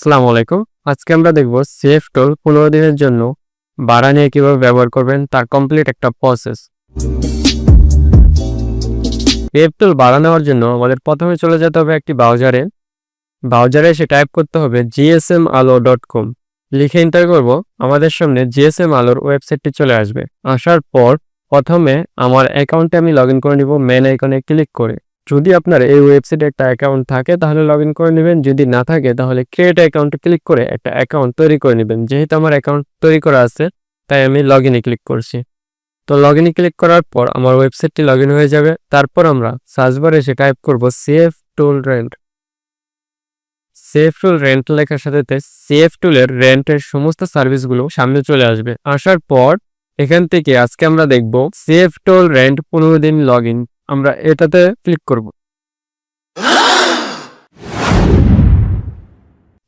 আসসালামু আলাইকুম। আজকে আমরা দেখব সেফ টোল পনেরো দিনের জন্য ভাড়া নিয়ে কীভাবে ব্যবহার করবেন, তার কমপ্লিট একটা প্রসেস সেফ টোল ভাড়া নেওয়ার জন্য আমাদের প্রথমে চলে যেতে হবে একটি ব্রাউজারে ব্রাউজারে এসে টাইপ করতে হবে জিএসএম আলো ডট কম লিখে এন্টার করব, আমাদের সামনে জিএসএম আলোর ওয়েবসাইটটি চলে আসবে। আসার পর প্রথমে আমার অ্যাকাউন্টে আমি লগ ইন করে নিব মেন আইকনে ক্লিক করে। যদি আপনার এই ওয়েবসাইটে একটা অ্যাকাউন্ট থাকে, তাহলে লগ করে নেবেন। যদি না থাকে, তাহলে ক্রিয়েট অ্যাকাউন্টে ক্লিক করে একটা অ্যাকাউন্ট তৈরি করে নেবেন। যেহেতু আমার অ্যাকাউন্ট তৈরি করা আছে, তাই আমি লগ ক্লিক করছি। তো লগ ক্লিক করার পর আমার ওয়েবসাইটটি লগ হয়ে যাবে। তারপর আমরা সার্চ বারে এসে টাইপ করব safe tool rent safe tool rent লেখার সাথে সেফ টুলের রেন্টের সমস্ত সার্ভিসগুলো সামনে চলে আসবে। আসার পর এখান থেকে আজকে আমরা দেখব সেফ টোল রেন্ট পনেরো দিন লগ আমরা এটাতে ক্লিক করব।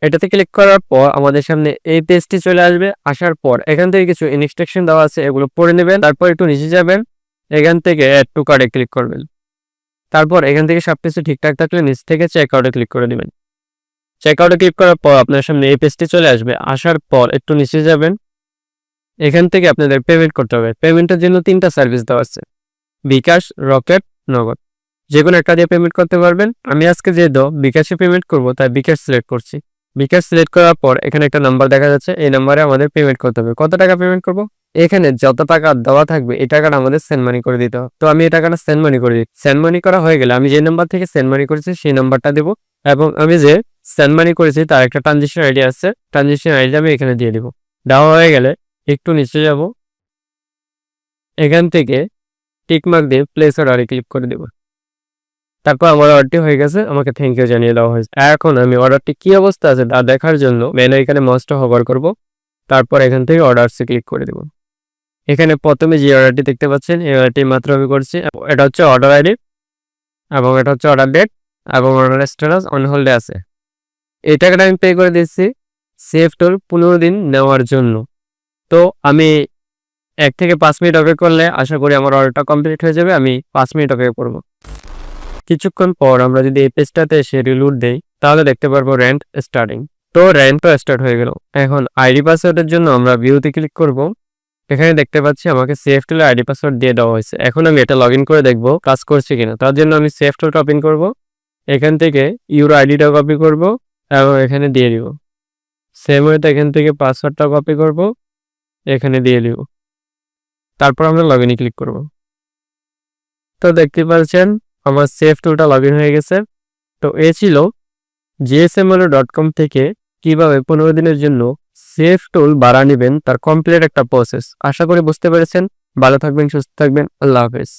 এটাতে ক্লিক করার পর আমাদের সামনে এই পেজটি চলে আসবে। আসার পর এখান থেকে কিছু ইনস্ট্রাকশন দেওয়া আছে, এগুলো পড়ে নেবেন। তারপর একটু নিচে যাবেন। এখান থেকে অ্যাড টু কার্ডে ক্লিক করবেন। তারপর এখান থেকে সব কিছু ঠিকঠাক থাকলে নিচ থেকে চেক আউটে ক্লিক করে নেবেন। চেক আউটে ক্লিক করার পর আপনার সামনে এই পেজটি চলে আসবে। আসার পর একটু নিচে যাবেন। এখান থেকে আপনাদের পেমেন্ট করতে হবে। পেমেন্টের জন্য তিনটা সার্ভিস দেওয়া আছে। বিকাশ, রকেট নগদ। যে কোনো একটা দিয়ে পেমেন্ট করতে পারবেন। আমি আজকে যে দো বিকাশে পেমেন্ট করব, তাই বিকাশ সিলেক্ট করছি। বিকাশ সিলেক্ট করার পর এখানে একটা নাম্বার দেখা যাচ্ছে, এই নাম্বারে আমাদের পেমেন্ট করতে হবে। কত টাকা পেমেন্ট করব? এখানে যত টাকা দেওয়া থাকবে, এই টাকাটা আমাদের সেন্ড মানি করে দিতে হবে। তো আমি এই টাকাটা সেন্ড মানি করে দিই। সেন্ড মানি করা হয়ে গেলে আমি যে নাম্বার থেকে সেন্ড মানি করেছি, সেই নাম্বারটা দেবো। এবং আমি যে সেন্ড মানি করেছি, তার একটা ট্রানজেকশন আইডি আছে। ট্রানজেকশন আইডি আমি এখানে দিয়ে দিব। দেওয়া হয়ে গেলে একটু নিচে যাব। এখান থেকে টিকমার্ক দিয়ে প্লেস অর্ডারে ক্লিক করে দেব। তারপর আমার অর্ডারটি হয়ে গেছে, আমাকে থ্যাংক ইউ জানিয়ে দেওয়া হয়েছে। এখন আমি অর্ডারটি কি অবস্থা আছে তা দেখার জন্য মেনু এখানে মাউসটা হভার করব, তারপর এখান থেকে অর্ডারসে ক্লিক করে দেব। এখানে প্রথমে যে অর্ডারটি দেখতে পাচ্ছেন, এই অর্ডারটি মাত্র আমি করছি, এটা হচ্ছে অর্ডার আইডি এবং এটা হচ্ছে অর্ডার ডেট এবং অর্ডার স্ট্যাটাস অন হোল্ডে আছে। এই টাকাটা আমি পে করে দিচ্ছি সেফ টোল পনেরো দিন নেওয়ার জন্য। তো আমি এক থেকে পাঁচ মিনিট অপেক্ষা করলে আশা করি আমার অর্ডারটা কমপ্লিট হয়ে যাবে, আমি পাঁচ মিনিট অপেক্ষা করব। কিছুক্ষণ পর আমরা যদি এই পেজটাতে এসে রিলুট দেই, তাহলে দেখতে পারব রেন্ট স্টার্টিং তো রেন্টও স্টার্ট হয়ে গেল। এখন আইডি পাসওয়ার্ডের জন্য আমরা ভিউতে ক্লিক করব। এখানে দেখতে পাচ্ছি আমাকে সেফ টুলে আইডি পাসওয়ার্ড দিয়ে দেওয়া হয়েছে। এখন আমি এটা লগ করে দেখব কাজ করছে কিনা। তার জন্য আমি সেফ টুলটা ওপেন করব। এখান থেকে ইউরো আইডিটা কপি করব এবং এখানে দিয়ে দিব। সেম ওয়েতে এখান থেকে পাসওয়ার্ডটা কপি করব। এখানে দিয়ে দিব। তারপর আমরা লগ ইনে ক্লিক করব। তো দেখতে পাচ্ছেন, আমার সেফ টুলটা লগ হয়ে গেছে। তো এ ছিল জিএসএমএলও ডট কম থেকে কীভাবে পনেরো দিনের জন্য সেফ টুল বাড়া নেবেন, তার কমপ্লিট একটা প্রসেস আশা করি বুঝতে পেরেছেন। ভালো থাকবেন, সুস্থ থাকবেন। আল্লাহ হাফেজ।